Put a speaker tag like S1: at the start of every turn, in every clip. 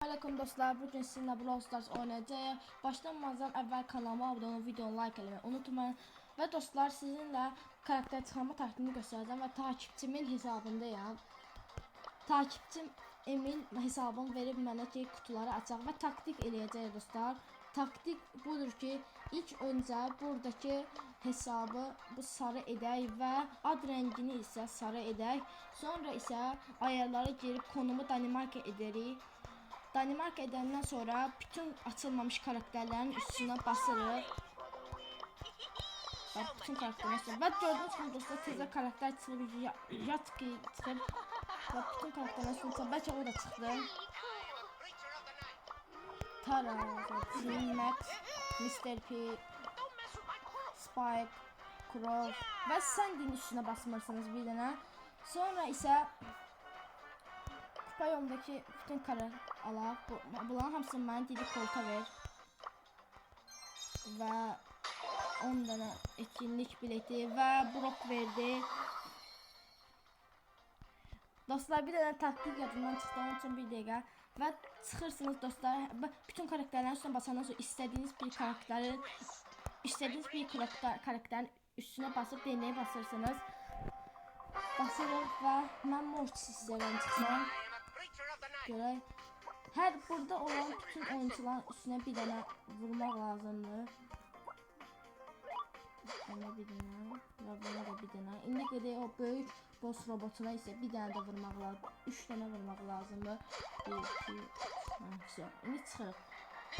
S1: Aleyküm dostlar, bugün sizinle Brawl Stars oynayacağız. Başlamadan əvvəl kanalıma abunə olub videonu like eləməyi unutmayın. Və dostlar, sizinlə karakter çıxarma taktiğini göstərəcəm və takipçimin hesabındayam. Takipçim Emin hesabını verib mənə ki, kutuları açaq və taktik eləyəcək dostlar. Taktik budur ki, ilk öncə buradakı hesabı bu sarı edək və ad rəngini isə sarı edək. Sonra isə ayarlara girib konumu Danimarka edərik. Danimarka edəndən sonra bütün açılmamış karakterlərin üstünə basırıq. Bax, bütün karakterlər üstünə. Və gördüyünüz kimi dostlar tezə karakter çıxıb, ya- Yatki çıxıb. Və bütün karakterlər üstünə çıxıb. Bəlkə o da çıxdı. Tara, Team Max, Mr. P, Spike, Crow və Sandy'nin üstünə basmırsınız bir dənə. Sonra isə kupa yolundaki bütün kara alaq. Bu, bunların hamısını mənə didi kolta ver. Və 10 dənə etkinlik bileti və brok verdi. Dostlar bir dənə taktik yadımdan çıxdı onun üçün bir dəqiqə. Və çıxırsınız dostlar. Bütün karakterlərin üstünə basandan sonra istədiyiniz bir karakterin istədiyiniz bir karakter, karakterin üstünə basıb DNA'ya basırsınız. Basırıq və mən Mortis istəyirəm çıxsam. Görək. Hər burada olan bütün oyuncuların üstünə bir dənə vurmaq lazımdır. Ona bir dənə və buna da bir dənə. İndi gedək o böyük boss robotuna isə bir dənə də vurmaq lazım. 3 dənə vurmaq lazımdır. 1 2 3 İndi çıxırıq.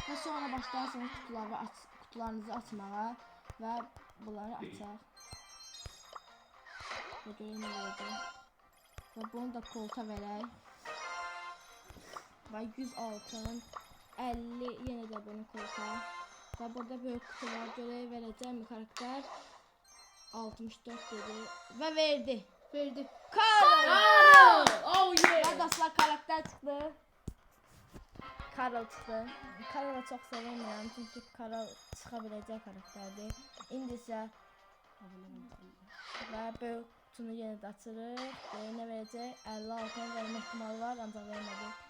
S1: Və sonra başlarsınız kutuları aç kutularınızı açmağa və bunları açaq. Və görək nə olacaq. Və bunu da kolta verək. Və 100 altın, 50 yenə də bunu kolta. Və burada böyük kutu var. Görək verəcəkmi karakter? 64 dedi və verdi. Verdi. Karl!
S2: Oh yeah.
S1: dostlar karakter çıxdı. Karl çıxdı. Karl'ı çox sevmirəm çünki Karl çıxa biləcək karakterdir. İndi isə və böyük kutunu yenə də açırıq. Nə verəcək? 50 altın vermə ehtimalı var, ancaq vermədi.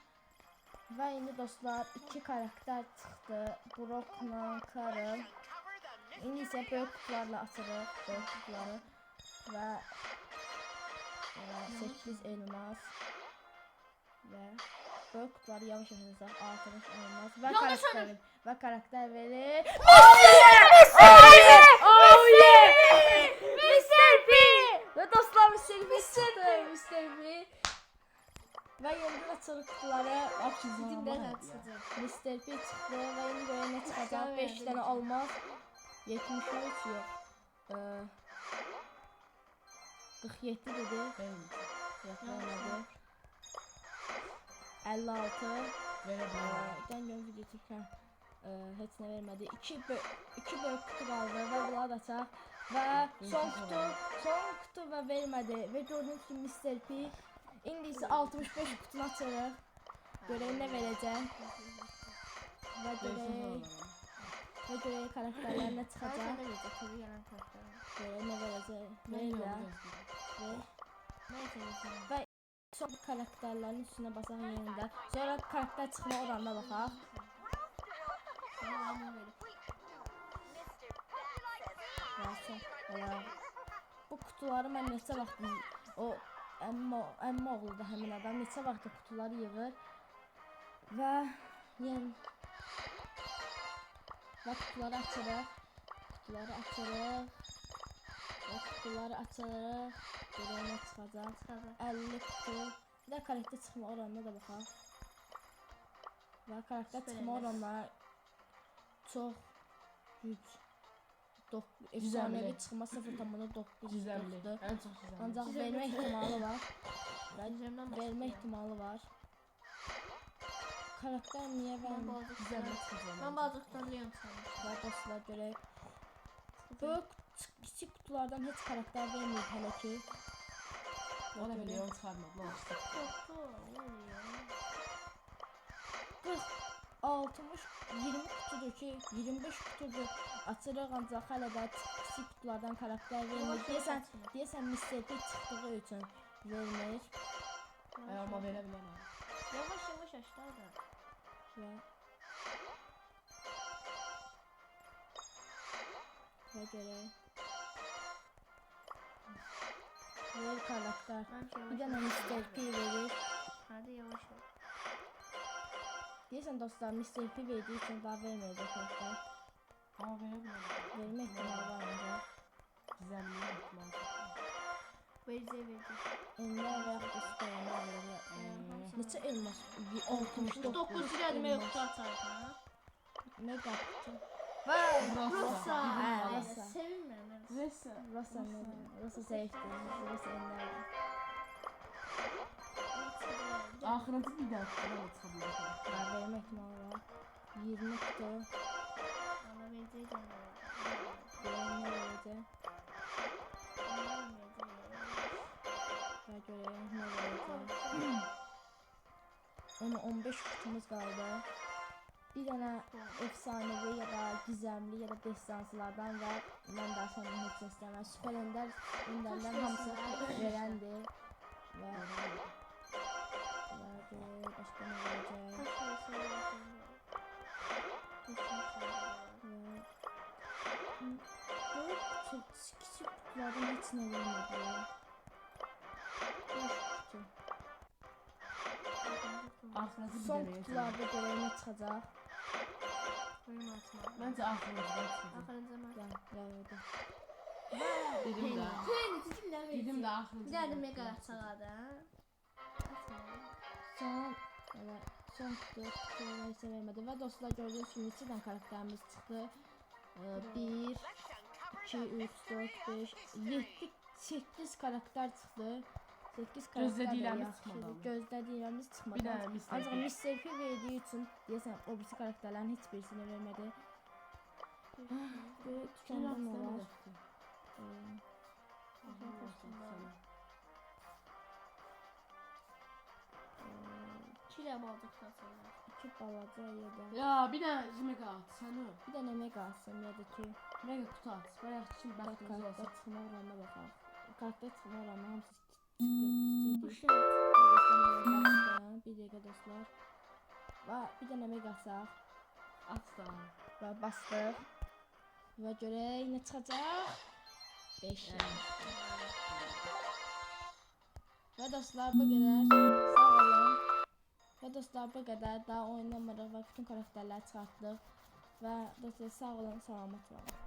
S1: Və indi dostlar iki karakter çıxdı. Brockla Karl. İndi isə böyük kutularla açırıq böyük kutuları və e, 8 elmas və böyük kutuları yavaş yavaş açacaq. 60 elmas və
S2: Yanlış
S1: karakter və karakter verir.
S2: Oh yeah.
S1: Mr. P! Və dostlar Mr. P çıxdı. Mr. P. Və yenidən açırıq kutuları.
S2: Dibdən açacaq.
S1: Mr. P indi görək nə çıxacaq.
S2: Tamam,
S1: 5
S2: verdim.
S1: dənə almaz. 73 yox. Ee, 47 dedi. Yox, vermədi. 56. Dən görüm video çəkən. Ee, heç nə vermədi. 2 bö 2 böyük kutu qaldı və bunları da açaq. Və son kutu, son kutu və vermədi. Və gördüyünüz kimi Mr. P indi isə 65 kutunu açırıq. Görək nə verəcək. Və görək, və görək karakterlər nə çıxacaq. Görək nə verəcək. Verirlər. Və və son karakterlərin üstünə basaq yerində. Sonra karakter çıxma oranına olar. Bu kutuları mən neçə vaxt o əmma əmma oğlu da həmin adam neçə vaxt kutuları yığır və yəni və kutuları açırıq. Kutuları açırıq. Və kutuları açırıq. Görək nə çıxacaq. 50 kutu. Bir də karakter çıxma oranına da baxaq. Və karakter çıxma oranları çox güc. Dok efsanevi çıxma 0.9
S2: Güzel.
S1: dokuzdur.
S2: En çok güzel.
S1: Ancaq
S2: Güzel.
S1: vermə ehtimalı var. Və
S2: Güzəlimdən
S1: vermə ehtimalı var. Karakter
S2: Ben balcıktan.
S1: Güzel.
S2: Ben Leon sandım.
S1: Və dostlar görək. Böyük kiçik kutulardan heç karakter vermir hələ ki.
S2: O da çıkarmadı. Ne oldu?
S1: 40 60 20 kutudur ki 25 kutudur açırıq ancaq hələ də kiçik kutulardan karakter vermir.
S2: Yavaş yavaş
S1: Deyəsən,
S2: açılır.
S1: deyəsən Mr. P çıxdığı üçün vermir.
S2: Ay ama verebilir ha.
S3: Yavaş yavaş aşağı da.
S1: və və görək. Ver karakter.
S2: Ben şöyle
S1: Bir dənə Mr. P verir.
S2: Hadi yavaş ol.
S1: Deyirsən dostlar Mr. P verdiyi üçün daha verməyəcək karakter.
S3: Ama verebilirim.
S1: Vermə ehtimalı var ancaq.
S3: Gizemli ihtimal.
S2: Vereceği verecek.
S1: Və yaxud da bilər.
S2: Ee,
S1: Neçə elmas? 69.
S2: 9 lira demek kutu atardı ha.
S1: Mega kutu.
S3: Rosa.
S2: Rosa. Aynen.
S1: Rosa.
S3: Neyse.
S1: Rosa ne? Rosa zayıftı. Rosa.
S3: Ahireti bir dakika. Evet kabul edelim.
S1: Ha, vermə ehtimalı var. 20 kutu.
S2: Bana vereceği de
S1: Görəyim nə verəcək. Və görəyim nə verəcək. Ona 15 kutumuz qaldı. Bir dənə efsanevi ya da gizemli ya da destansılardan və mən daha sonra heç nə istəməm. Super Ender, Enderdən hamısı verəndir. Və və görək başqa nə verəcək. Böyle çok küçük kutulardan nə vermədi ya. Boş kutu.
S3: Ahireti bir
S1: Son
S3: deneyeceğim.
S1: kutularda görək nə çıxacaq.
S3: Bence ahireti de
S1: Gel, gel orada.
S3: Dedim de. Dedim de ahireti.
S2: Bir tane mega açardı ha.
S1: Son, evet, son kutuları isə vermədi. Və dostlar gördüyünüz kimi neçə dənə karakterimiz çıxdı. 1, 2, 3, 4, 5, 7, 8 karakter çıxdı. 8 karakter də
S3: Gözlədiklərimiz
S1: yaxşıdır.
S3: çıxmadı.
S1: Gözlədiklərimiz çıxmadı.
S3: Bir.
S1: Ancaq. Mr. P verdiyi üçün deyəsən o birisi karakterlərin heç birisini vermədi. Böyle tükəndə nə olar?
S2: Çile baldıktan sonra.
S1: iki balaca ya da
S3: Ya bir de mega at sen o.
S1: bir dənə mega alsın ya da ki
S3: Mega kutu at. Bayağı şimdi
S1: bak
S3: baktığımız
S1: karakter
S3: olsa.
S1: çıxma oranına baxaq. Karakter çıxma oranı hamısı
S2: şey.
S1: Bir dəqiqə dostlar. Və bir dənə mega alsaq
S3: At da.
S1: və bastıq. Və görək nə çıxacaq. 5. Və dostlar bu qədər. Sağ dostlar bu qədər. Daha oynamırıq və bütün karakterləri çıxartdıq. Və dostlar sağ olun, salamat qalın.